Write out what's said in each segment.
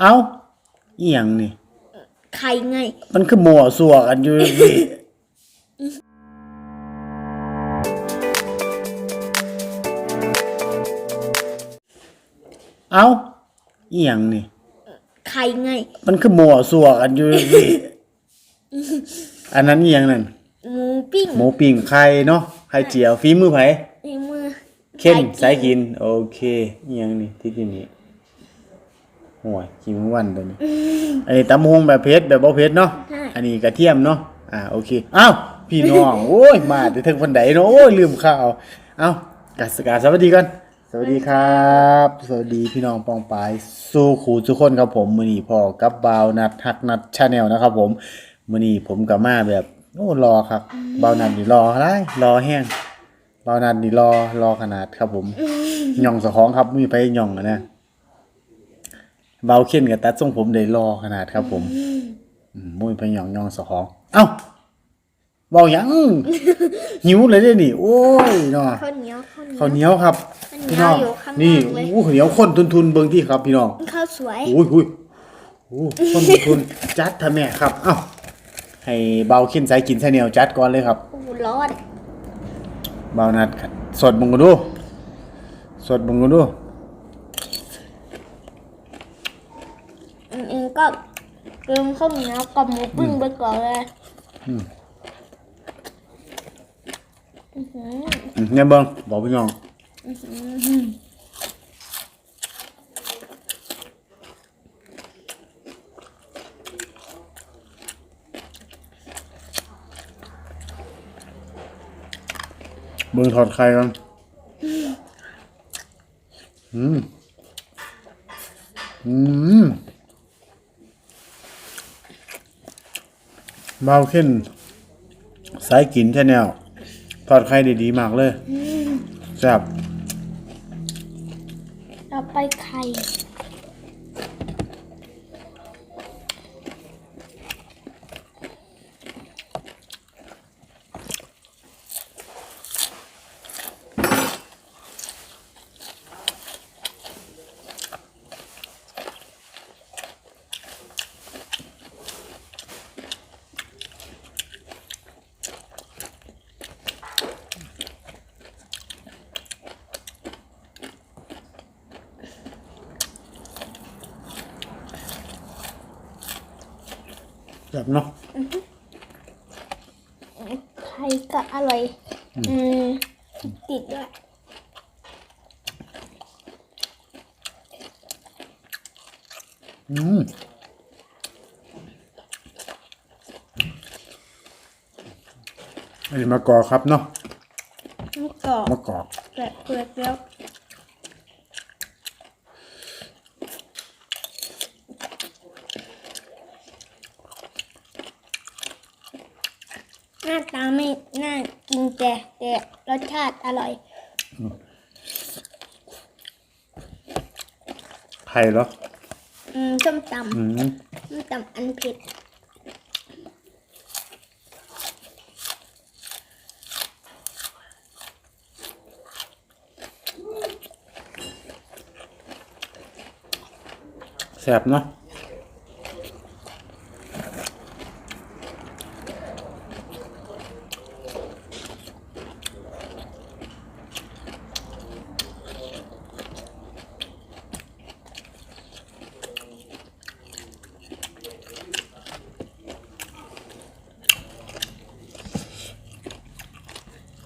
เอ้าอีหยังนี่ไข่ไง มันคือหมัวสัวกันอยู่นี่ เอ้าอีหยังนี่ไข่ไง มันคือหมัวสัวกันอยู่นี่ อันนั้นอีหยังนั่น หมูปิ้งหมูปิ้งไข่เนาะ ไข่เจียวฝีมือไผในมือ เข้มไข่สายกิน โอเคอีหยังนี่ที่ที่นี่ ห่วยกินมื้อวันตัวนี้อันนี้ตำฮงแบบเผ็ดแบบบ่เผ็ดเนาะใช่ อันนี้กระเทียมเนาะอ่าโอเคอ้าวพี่น้องโอ้ยมาแต่ถึงคนใดเนาะโอ้ยลืมข้าวเอ้ากัสกาสวัสดีกันสวัสดีครับ สวัสดีพี่น้องปองปายสู้ขู่ทุกคนครับผมมือนี้พอกับบาวนัดฮักนัดชาแนลนะครับผมมือนี้ผมกับมาแบบโอ้รอครับบาวนัดนี่รออะไรรอแห้งบาวนัดนี่รอรอขนาดครับผมหย่องสะของครับมีไปหย่องอะนะ เบาเข้นกับตัดทรงผมได้รอขนาดครับ ผมอืมมุ้ยไปหยองยองสะของ เอ้าเบาหยัง หิวเลยเด้นี่ โอ้ยเนาะข้าวเหนียวข้าวเหนียวข้าวเหนียวครับข้าวเหนียวพี่น้องอยู่ข้างล่างนี่เลยโอ้ข้าวเหนียวข้นทุนๆเบิ่งที่ครับ พี่น้องข้าวสวยโอ้ยโอ้ยโอ้ข้นทุนๆจัดทำแม่ครับ เอ้าให้เบาขึ้นสายกินชาแนลจัดก่อนเลยครับโอ้ร้อนเบานัดครับสดมึงกันดูสดมึงกันดู อันนี้ ก็เติมข้าวเหนียวกับหมูปิ้งไปก่อนเลยอืมอื้อหืออืมเนี่ยเบิ่งบอกพี่น้องเบิ่งถอดไข่ก่อนอืมอืม เบาขึ้น สายกินแช่แนวทอดไข่ได้ดีมากเลยแซ่บเราไปไข่ แซ่บเนาะไข่ก็อร่อย อืมติดด้วยอืมอันนี้มะกอกครับเนาะมันกรอบมะกอกแบบเปลือกแล้ว หน้าตาไม่น่ากินแต่แต่รสชาติอร่อย ไข่เหรอ อืมส้มตอืมำส้มตำอันเผ็ดแซ่บเนาะ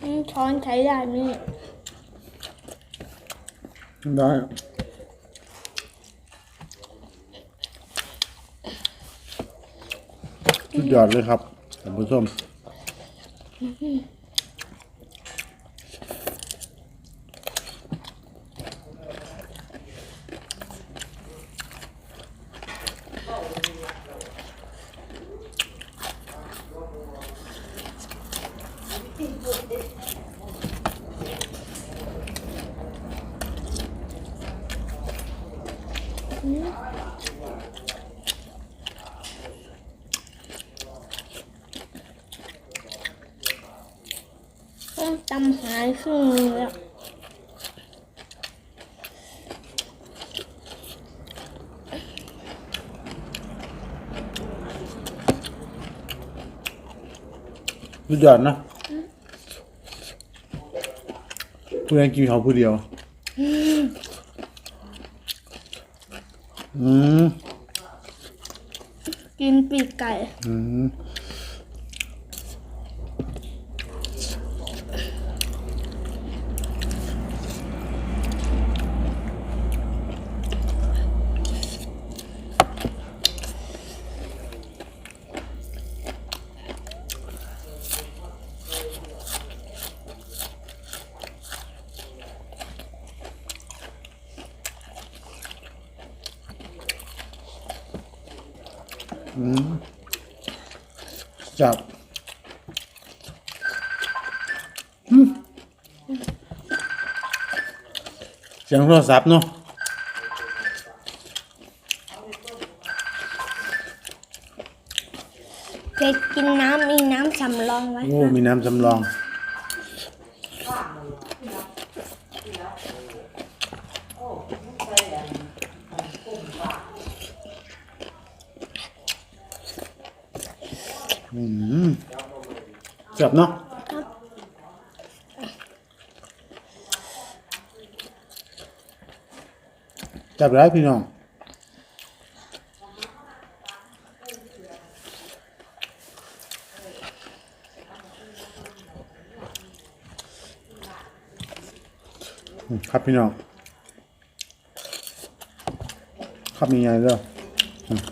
อืมช้อนใช้ได้ไห มเนี่ได้สุดยอดเลยครับท่านผู้ชม ครึ่งนึล้วสุดยอดนะเพื่อนกินเขาผู้เดียว จับอืมเสียงโทรศัพท์เนาะเพชรกินน้ำมีน้ำสำรองไว้โอ้มีน้ำสำรอง อืมจับเนาะจับได้พี่น้องครับพี่น้องครับยังไงเด้ออืม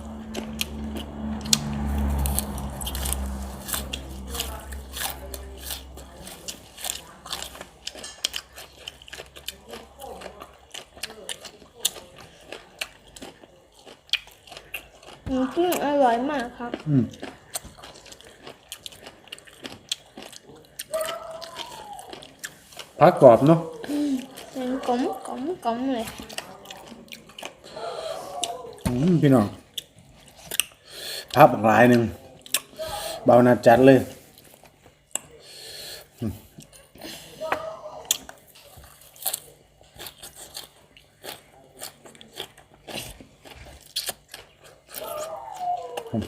น้ำจิ้มอร่อยมากครับ อืมพักกรอบเนาะเป็นกลมกลมกลมเลยอืมพี่น้องพับหลายหนึ่งเบาหนาจัดเลยอืม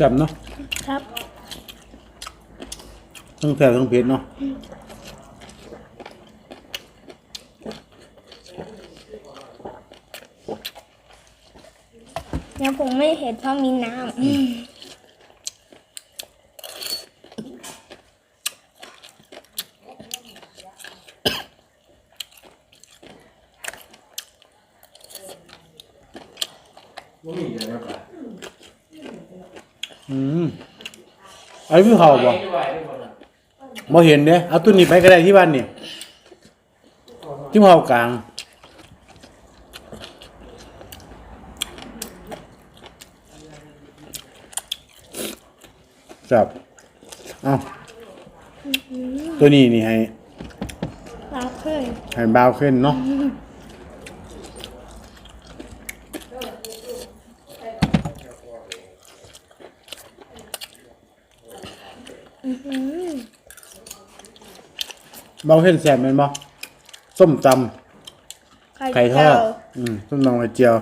จับเนาะครับทั้งแถวทั้งเพชรเนาะแล้วผมไม่เห็นเพราะมีน้ำ อืมไอ้พี่เขาบ่บ่เห็นเด้เอาตัวนี้ไปก็ได้ที่บ้านนี่ที่เฮากลางจับเอาตัวนี้นี่ให้ปลาเพื่อนให้เบาขึ้นเนาะ เบาขึ้นแซ่บแม่นบ่ส้มตำไก่ทอดเจียวอืมส้มตำไข่เจียว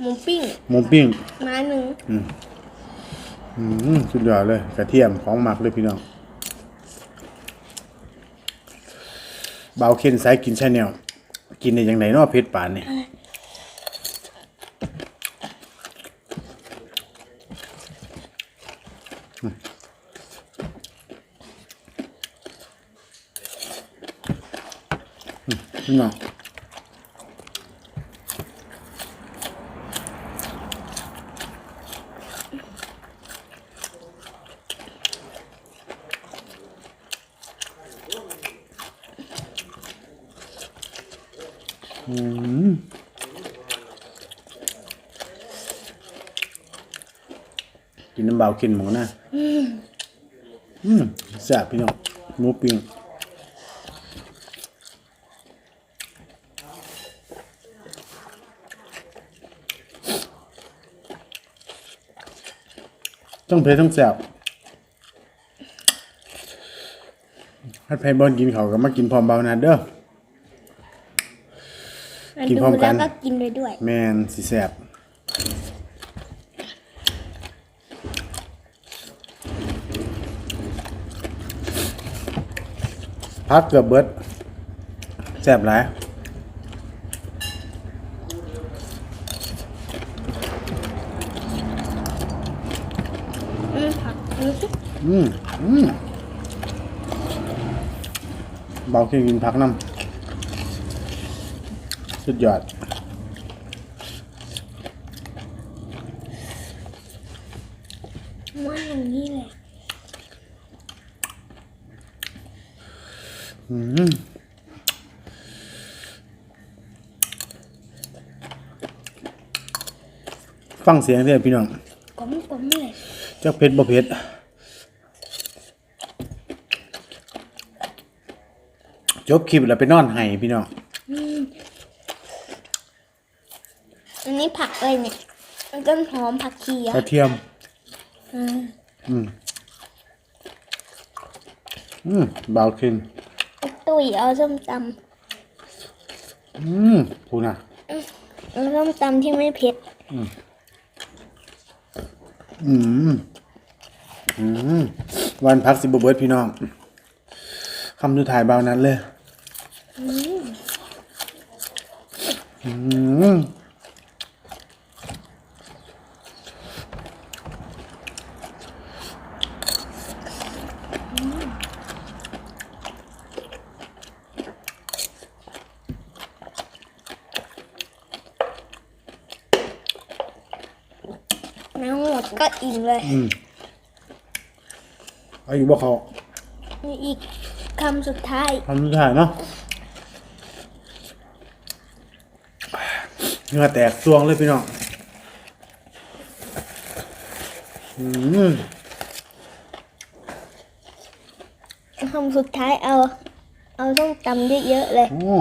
หมูปิ้งหมูปิ้งไม้หนึ่งอืมสุดยอดเลยกระเทียมของหมักเลยพี่น้องเบาเคนสายกินชาแนลกินได้ยังไงเนาะเพชรป่านนี่อื พี่น้องกินน้ำเบากินหมูนะ อืมแซ่บพี่น้องหมูปิ้ง ต้องเผ็ดต้องแซ่บให้ไพบอลกินเขาวก็มากินพร้อมเบานาเด้อ กินพร้อมกันแล้วก็กินไปด้วย แมนสิแซ่บพักเกือบเบิดแซ่บหลาย อืมผักดูสิ อืมอืมเบาขึ้นกินพักน้ำสุดยอดม้วนอย่างนี้เลยอืมฟังเสียงเถอะพี่น้องกลมกลมๆเลยจักเผ็ดบ่เผ็ด จบคลิปแล้วไปนอนไห้พี่น้องอันนี้ผักอะไรเนี่ยมันต้นหอมผักชีอะกระเทียม อืมอืมอืมเบาขึ้นตุ๋ยเอาส้มตอืมพูน่ะำเอาส้มตำที่ไม่เผ็ดอืมอืมวันพักสิบเบิร์ดพี่น้องคำสุดท้ายเบานั้นเลย อืมน้ำหมดก็อิ่มเลยอืมเอาอยู่บ่เขานี่อีกคำสุดท้ายคำสุดท้ายเนาะ เหงื่อแตกซวงเลยพี่น้องอืมคำสุดท้ายเอา เอาส้มตำเยอะๆเลย โอ้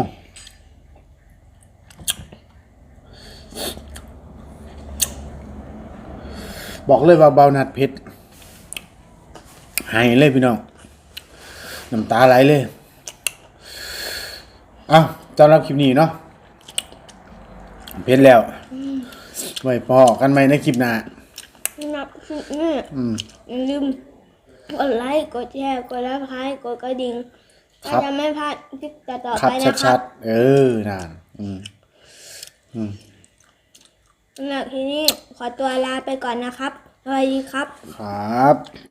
บอกเลยว่าเบานัดเพชรหายเลยพี่น้อง น้ำตาไหลเลย เอ้าต้อนรับคลิปนี้เนาะ เพชรแล้วไว้พอกันไหมในคลิปหน้านับสิบนี่อืมอย่าลืมกดไลค์กดแชร์กดรับคล้ายกดกระดิ่งครัก็บจะไม่พลาดคลิปต่อๆครับไปนะคชัรัดบๆเออนานอืมสำหรับทีนี้ขอตัวลาไปก่อนนะครับสวัสดีครับ ครับ